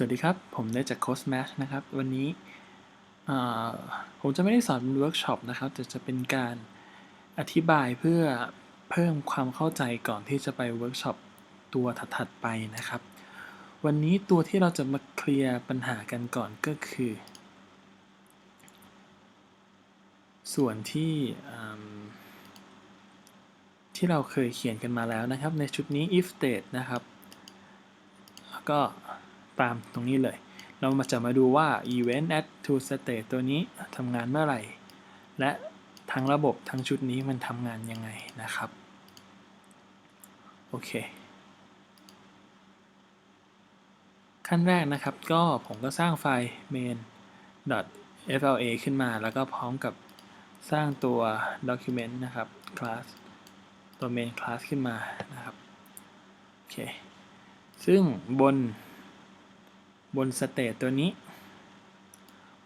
สวัสดีครับ ผมได้จาก Code Smash นะครับ วันนี้ผมจะไม่ได้สอนเป็นเวิร์กช็อปนะครับ แต่จะเป็นการอธิบายเพื่อเพิ่มความเข้าใจก่อนที่จะไปเวิร์กช็อปตัวถัดๆไปนะครับ วันนี้ตัวที่เราจะมาเคลียร์ปัญหากันก่อนก็คือ ส่วนที่ที่เราเคยเขียนกันมาแล้วนะครับ ในชุดนี้ if state นะครับแล้วก็ ตามตรงนี้เลย เรามาจะมาดูว่า event at to state ตัวนี้ทำงานเมื่อไหร่ และทั้งระบบทั้งชุดนี้มันทำงานยังไงนะครับ โอเค ขั้นแรกนะครับก็ผมก็สร้างไฟล์ main fla ขึ้นมาแล้วก็พร้อมกับสร้างตัว document นะครับ class ตัว main class ขึ้นมานะครับ โอเค ซึ่งบน บนสเตตตัวนี้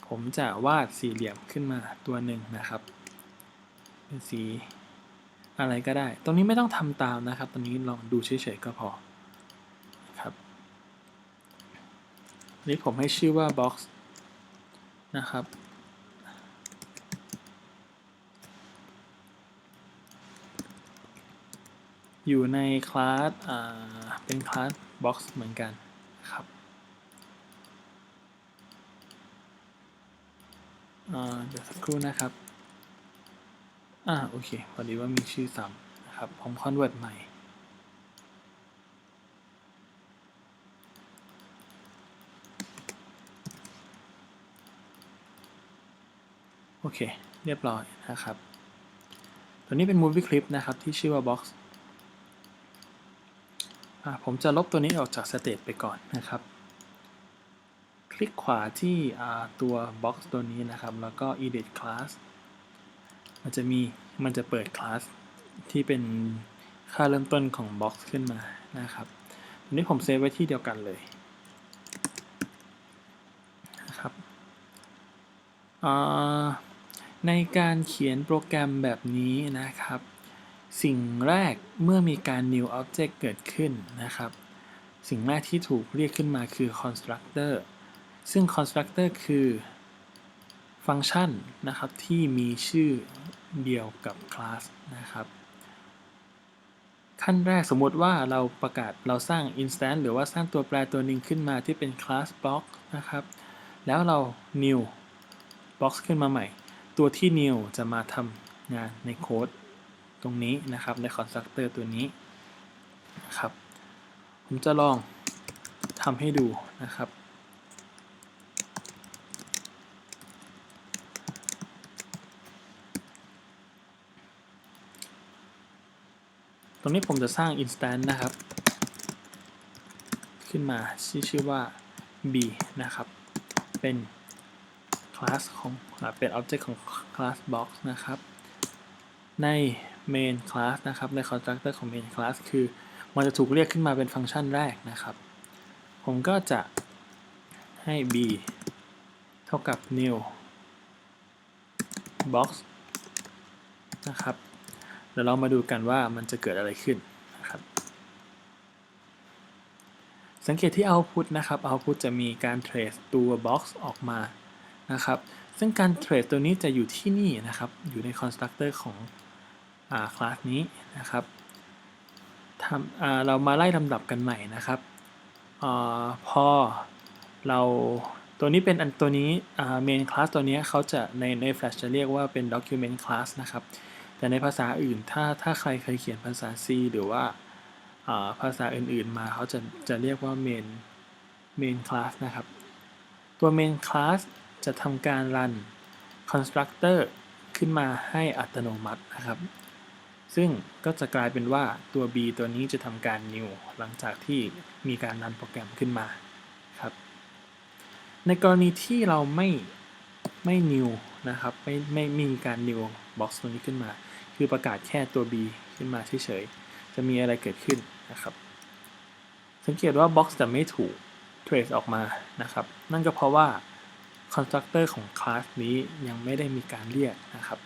ผมจะวาดสี่เหลี่ยมขึ้นมาตัวหนึ่งนะครับเป็นสีอะไรก็ได้ ตรงนี้ไม่ต้องทำตามนะครับ ตรงนี้ลองดูเฉยๆก็พอครับนี้ผมให้ชื่อว่า box นะครับ อยู่ในคลาสเป็นคลาส box เหมือนกันครับ เดี๋ยวสักครู่นะครับ อ่าโอเค พอดีว่ามีชื่อซ้ำนะครับ ผมคอนเวิร์ตใหม่ โอเค เรียบร้อยนะครับ ตัวนี้เป็น movie clip นะครับ ที่ชื่อว่า box ผมจะลบตัวนี้ออกจาก state ไปก่อนนะครับ ลิกขวาที่ตัว box ตัวนี้นะครับ แล้วก็ edit class มันจะมี มันจะเปิดคลาสที่เป็นค่าเริ่มต้นของ box ขึ้นมานะครับตัวนี้ผมเซฟไว้ที่เดียวกันเลยนะครับในการเขียนโปรแกรมแบบนี้นะครับ สิ่งแรกเมื่อมีการ new object เกิดขึ้นนะครับ สิ่งแรกที่ถูกเรียกขึ้นมาคือ constructor ซึ่ง constructor คือฟังก์ชันนะครับที่มีชื่อเดียวกับ class นะครับ ขั้นแรกสมมติว่าเราประกาศเราสร้าง instance หรือว่าสร้างตัวแปรตัวหนึ่งขึ้นมาที่เป็น class box นะครับ แล้วเรา new box ขึ้นมาใหม่ ตัวที่ new จะมาทำงานในโค้ดตรงนี้นะครับใน constructor ตัวนี้นะครับ ผมจะลองทำให้ดูนะครับ ตรงนี้ผมจะสร้าง instance นะครับ ขึ้นมาชื่อชื่อว่า b นะครับ เป็น class ของเป็น object ของ class box นะครับ ใน main class นะครับ ใน constructor ของ main class คือมันจะถูกเรียกขึ้นมาเป็นฟังก์ชันแรกนะครับ ผมก็จะให้ b เท่ากับ new box นะครับ เดี๋ยวเรามาดูกันว่ามันจะเกิดอะไรขึ้นนะครับ สังเกตที่ output นะครับ output จะมีการ trace ตัว box ออกมานะครับ ซึ่งการ trace ตัวนี้จะอยู่ที่นี่นะครับ อยู่ใน constructor ของอ่า class นี้นะครับทำเรามาไล่ลำดับกันใหม่นะครับอพอเราตัวนี้เป็นอันตัวนี้ main class ตัวนี้เขาจะในใน Flash จะเรียกว่าเป็น document class นะครับ แต่ในภาษาอื่นถ้าถ้าใครเคยเขียนภาษา C หรือว่าภาษาอื่นๆมาเขาจะจะเรียกว่า main main class นะครับ ตัว main class จะทำการรัน constructor ขึ้นมาให้อัตโนมัตินะครับ ซึ่งก็จะกลายเป็นว่าตัว B ตัวนี้จะทำการ new หลังจากที่มีการรันโปรแกรมขึ้นมาครับ ในกรณีที่เราไม่ไม่ new นะครับ ไม่ไม่มีการ new box ตัวนี้ขึ้นมา คือประกาศแค่ตัว b ขึ้นมาเฉยๆ จะมีอะไรเกิดขึ้นนะครับ สังเกตว่า box จะไม่ถูก trace ออกมานะครับ นั่นก็เพราะว่า constructor ของ class นี้ยังไม่ได้มีการเรียกนะครับ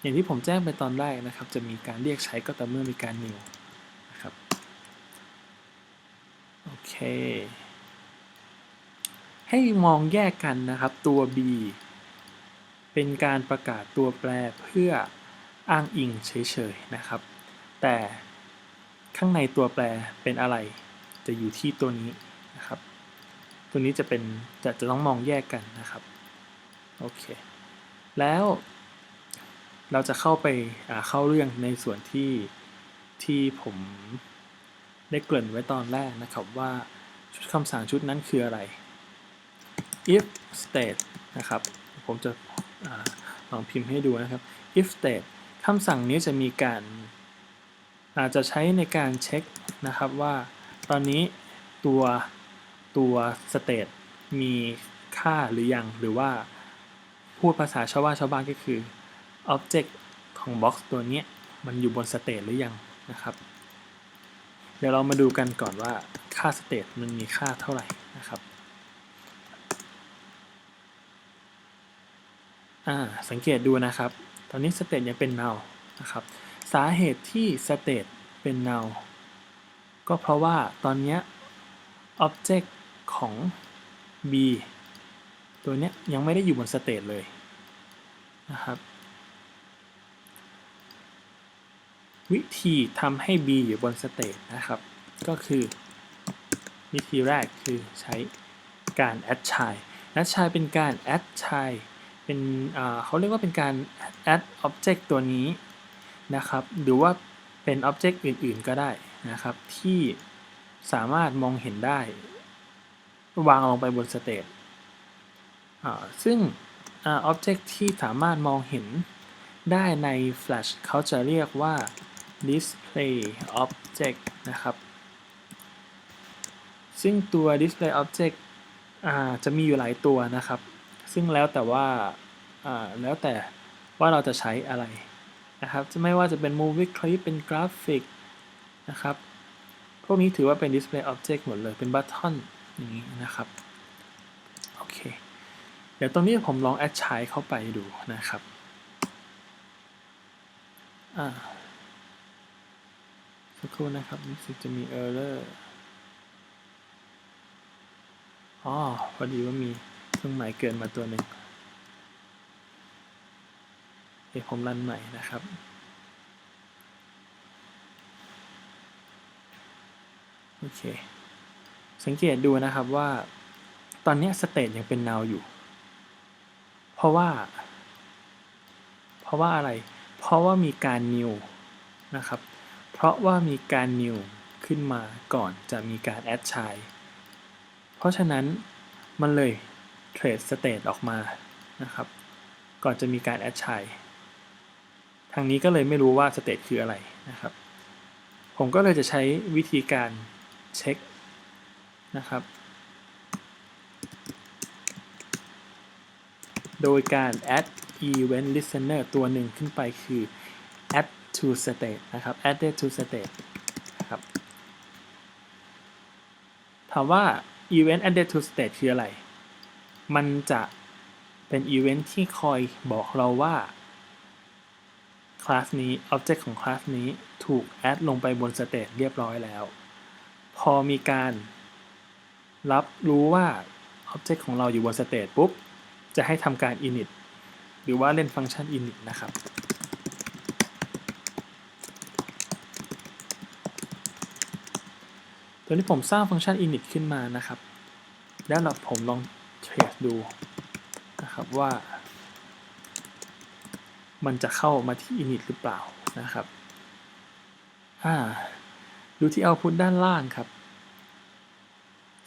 อย่างที่ผมแจ้งไปตอนแรกนะครับ จะมีการเรียกใช้ก็ต่อเมื่อมีการ new นะครับ โอเค ให้มองแยกกันนะครับตัว b เป็นการประกาศตัวแปรเพื่อ อ้างอิงเฉยๆนะครับ แต่ข้างในตัวแปรเป็นอะไรจะอยู่ที่ตัวนี้นะครับ ตัวนี้จะเป็นจะจะต้องมองแยกกันนะครับโอเคแล้วเราจะเข้าไปเข้าเรื่องในส่วนที่ที่ผมได้เกริ่นไว้ตอนแรกนะครับว่าชุดคำสั่งชุดนั้นคืออะไร if state นะครับ ผมจะอลองพิมพ์ให้ดูนะครับ if state คำสั่งนี้จะมีการอาจจะใช้ในการเช็คนะครับว่าตอนนี้ตัวตัว state มีค่าหรือยัง หรือว่าพูดภาษาชาวบ้านชาวบ้านก็คือ object ของ box ตัวนี้มันอยู่บน state หรือยังนะครับ เดี๋ยวเรามาดูกันก่อนว่าค่า state มันมีค่าเท่าไหร่นะครับอ่าสังเกตดูนะครับ อนนี้ state ยังเป็น null นะครับ สาเหตุที่ state เป็น null ก็เพราะว่าตอนนี้ object ของ b ตัวนี้ยังไม่ได้อยู่บน state เลยนะครับ วิธีทำให้ b อยู่บน state นะครับ ก็คือวิธีแรกคือใช้การ add child add child เป็นการ add child เป็นเขาเรียกว่าเป็นการ add object ตัวนี้นะครับ หรือว่าเป็น object อื่นๆก็ได้นะครับ ที่สามารถมองเห็นได้ วางลงไปบนสเตจซึ่ง object ที่สามารถมองเห็นได้ใน Flash เขาจะเรียกว่า display object นะครับ ซึ่งตัว display object จะมีอยู่หลายตัวนะครับ ซึ่งแล้วแต่ว่าแล้วแต่ว่าเราจะใช้อะไรนะครับจะไม่ว่าจะเป็น movie clip เป็นกราฟิกนะครับพวกนี้ถือว่าเป็น display object หมดเลยเป็นบัตทอนอย่างนี้นะครับ โอเค เดี๋ยวตรงนี้ผมลอง add ใช้เข้าไปดูนะครับอ่าสักครู่นะครับรู้สึกจะมี error อ๋อพอดีว่ามี รื่องหมายเกินมาตัวหนึ่งเดี๋ยวผมรันใหม่นะครับ โอเค สังเกตดูนะครับว่า ตอนนี้สเตตยังเป็น now อยู่ เพราะว่า เพราะว่าอะไร เพราะว่ามีการ new นะครับ เพราะว่ามีการ new ขึ้นมาก่อนจะมีการ add child เพราะฉะนั้นมันเลย เทรดสเตตออกมานะครับ ก่อนจะมีการแอดชัยทางนี้ก็เลยไม่รู้ว่าสเตตคืออะไรนะครับ ผมก็เลยจะใช้วิธีการเช็คนะครับ โดยการ add event listener ตัวหนึ่งขึ้นไปคือ add to state นะครับ added to state นะครับ ถามว่า event added to state คืออะไร มันจะเป็นอีเวนท์ที่คอยบอกเราว่าคลาสนี้ Object ของคลาสนี้ถูกแอดลงไปบนสเตจเรียบร้อยแล้ว พอมีการรับรู้ว่า Object ของเราอยู่บนสเตจปุ๊บ จะให้ทำการ init หรือว่าเล่นฟังก์ชัน init นะครับ ตัวนี้ผมสร้างฟังก์ชัน init ขึ้นมานะครับ แล้วเราผมลอง เทรดดูนะครับว่า มันจะเข้ามาที่ init หรือเปล่านะครับอ่าดูที่ output ด้านล่างครับ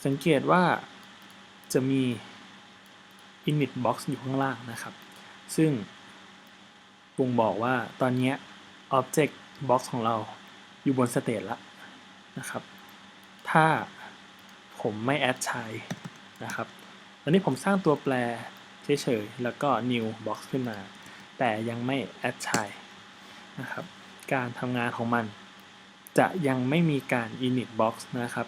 สังเกตว่าจะมี init box อยู่ข้างล่างนะครับ ซึ่งบ่งบอกว่าตอนนี้ object box ของเราอยู่บนสเตจแล้วนะครับ ถ้าผมไม่ add ใช้นะครับ อนนี้ผมสร้างตัวแปรเฉยๆ แล้วก็ new box ขึ้นมา แต่ยังไม่ add child นะครับ การทำงานของมัน จะยังไม่มีการ init box นะครับ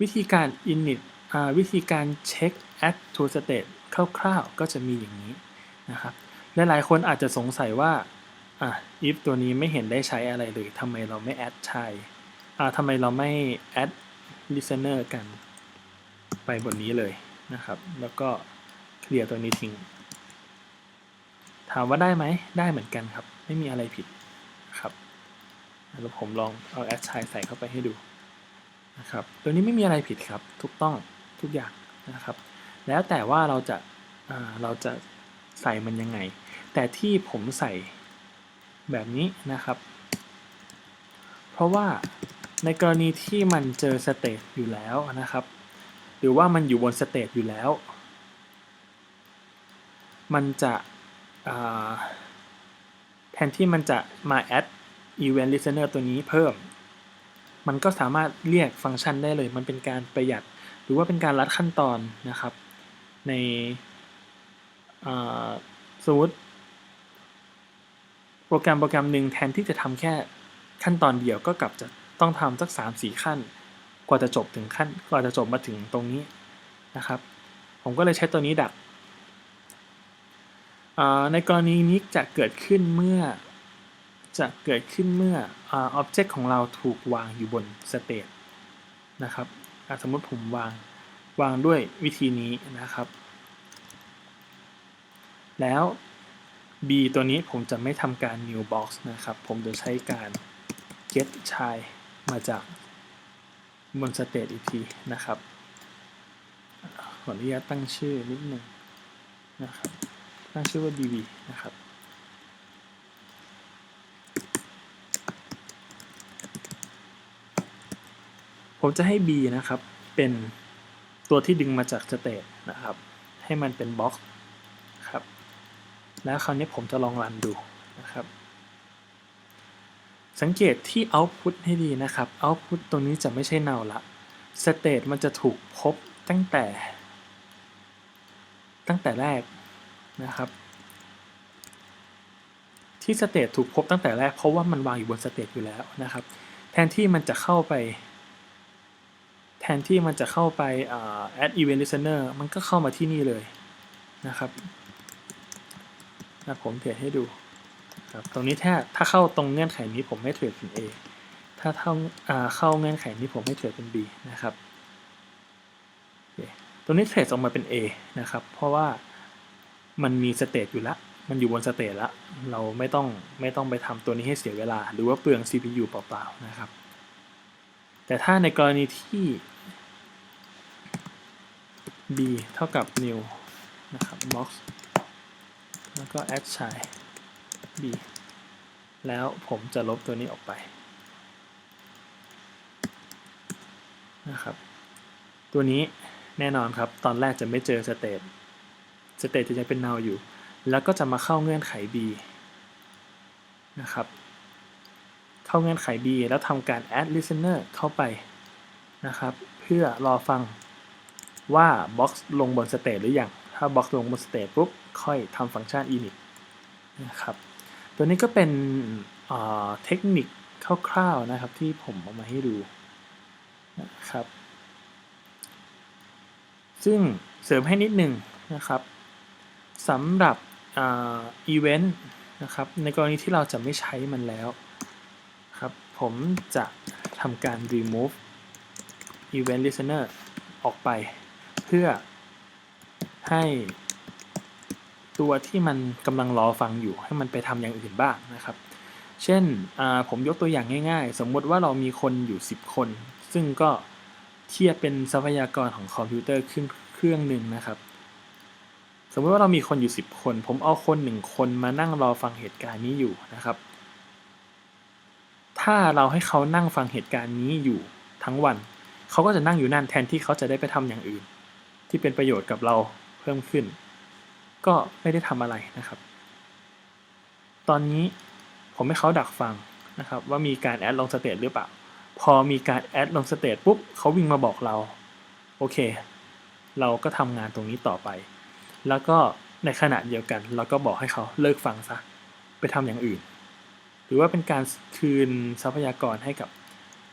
วิธีการ init วิธีการเช็ค add to state คร่าวๆ ก็จะมีอย่างนี้นะครับ หลายๆ คนอาจจะสงสัยว่า if ตัวนี้ไม่เห็นได้ใช้อะไรเลยทำไมเราไม่ add child ทำไมเราไม่ add listener กันไปบนนี้เลยนะครับ แล้วก็เคลียร์ตัวนี้ทิ้ง ถามว่าได้ไหม ได้เหมือนกันครับ ไม่มีอะไรผิดนะครับแล้วผมลองเอาแอดชใส่เข้าไปให้ดูนะครับ ตัวนี้ไม่มีอะไรผิดครับ ถูกต้องทุกอย่างนะครับ แล้วแต่ว่าเราจะอ่าเราจะใส่มันยังไง แต่ที่ผมใส่แบบนี้นะครับ เพราะว่า ในกรณีที่มันเจอสเตจอยู่แล้วนะครับ หรือว่ามันอยู่บนสเตจอยู่แล้ว มันจะแทนที่มันจะมา add event listener ตัวนี้เพิ่ม มันก็สามารถเรียกฟังก์ชันได้เลย มันเป็นการประหยัด หรือว่าเป็นการลัดขั้นตอนนะครับ ในสมมติโปรแกรมโปรแกรมหนึ่งแทนที่จะทำแค่ขั้นตอนเดียวก็กลับจะ ต้องทำสัก3 4ขั้น กว่าจะจบถึงขั้น กว่าจะจบมาถึงตรงนี้นะครับ ผมก็เลยใช้ตัวนี้ดัก ในกรณีนี้จะเกิดขึ้นเมื่อ จะเกิดขึ้นเมื่ออ object ของเราถูกวางอยู่บน state นะครับสมมติผมวางวางด้วยวิธีนี้นะครับ แล้ว b ตัวนี้ผมจะไม่ทำการ new box นะครับ ผมจะใช้การ get child มาจากบน state อีกทีนะครับ ขออนุญาตตั้งชื่อนิดหนึ่งนะครับ ตั้งชื่อว่า db นะครับผมจะให้ b นะครับ เป็นตัวที่ดึงมาจาก state นะครับ ให้มันเป็น box ครับ แล้วคราวนี้ผมจะลองรันดูนะครับ สังเกตที่ output ให้ดีนะครับ output ตรงนี้จะไม่ใช่ null ละ state มันจะถูกพบตั้งแต่ ตั้งแต่แรกนะครับ ที่ state ถูกพบตั้งแต่แรก เพราะว่ามันวางอยู่บน state อยู่แล้วนะครับ แทนที่มันจะเข้าไป แทนที่มันจะเข้าไป add event listener มันก็เข้ามาที่นี่เลยนะครับนะผมเทรดให้ดู ครับตรงนี้ถ้าถ้าเข้าตรงเงื่อนไขนี้ผมให้เทรดเป็น A ถ้าเข้าเข้าเงื่อนไขนี้ผมให้เทรดเป็น B นะครับตรงนี้เทรดออกมาเป็น A นะครับ เพราะว่ามันมีสเตตอยู่แล้วมันอยู่บนสเตตแล้วเราไม่ต้องไม่ต้องไปทำตัวนี้ให้เสียเวลา หรือว่าเปลือง CPU เปล่าๆนะครับ แต่ถ้าในกรณีที่ b เท่ากับ new นะครับ box แล้วก็ add child b แล้วผมจะลบตัวนี้ออกไปนะครับตัวนี้แน่นอนครับ ตอนแรกจะไม่เจอ state state จะยังเป็น null อยู่ แล้วก็จะมาเข้าเงื่อนไข b นะครับ เข้าเงื่อนไข b แล้วทำการ add listener เข้าไปนะครับ เพื่อรอฟังว่า box ลงบน state หรือยัง ถ้า box ลงบน state ปุ๊บ ค่อยทำฟังก์ชัน init นะครับ ตัวนี้ก็เป็นเทคนิคคร่าวๆนะครับที่ผมเอามาให้ดูนะครับ ซึ่งเสริมให้นิดหนึ่งนะครับสำหรับอีเวนต์นะครับในกรณีที่เราจะไม่ใช้มันแล้วครับผมจะทำการ remove event listener ออกไป เพื่อให้ ตัวที่มันกำลังรอฟังอยู่ให้มันไปทำอย่างอื่นบ้างนะครับ เช่นผมยกตัวอย่างง่ายๆ สมมติว่าเรามีคนอยู่ 10 คน ซึ่งก็เทียบเป็นทรัพยากรของคอมพิวเตอร์เครื่องหนึ่งนะครับ สมมติว่าเรามีคนอยู่ 10 คน ผมเอาคนหนึ่งคนมานั่งรอฟังเหตุการณ์นี้อยู่นะครับ ถ้าเราให้เขานั่งฟังเหตุการณ์นี้อยู่ทั้งวัน เขาก็จะนั่งอยู่นั่นแทนที่เขาจะได้ไปทำอย่างอื่น ที่เป็นประโยชน์กับเราเพิ่มขึ้น ก็ไม่ได้ทำอะไรนะครับ ตอนนี้ผมให้เขาดักฟังนะครับว่ามีการแอดลงสเตตหรือเปล่า พอมีการแอดลงสเตตปุ๊บเขาวิ่งมาบอกเรา โอเค เราก็ทำงานตรงนี้ต่อไป แล้วก็ในขณะเดียวกัน เราก็บอกให้เขาเลิกฟังซะ ไปทำอย่างอื่น หรือว่าเป็นการคืนทรัพยากรให้กับ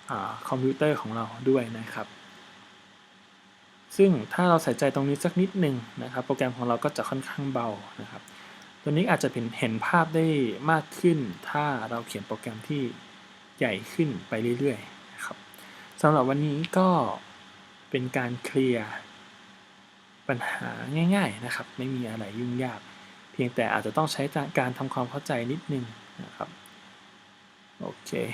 อคอมพิวเตอร์ของเราด้วยนะครับ ซึ่งถ้าเราใส่ใจตรงนี้สักนิดหนึ่งนะครับโปรแกรมของเราก็จะค่อนข้างเบานะครับตัวนี้อาจจะเป็นเห็นภาพได้มากขึ้น ถ้าเราเขียนโปรแกรมที่ใหญ่ขึ้นไปเรื่อยๆนะครับสำหรับวันนี้ก็เป็นการเคลียร์ปัญหาง่าย ๆนะครับ ไม่มีอะไรยุ่งยาก เพียงแต่อาจจะต้องใช้การทำความเข้าใจนิดนึงนะครับโอเค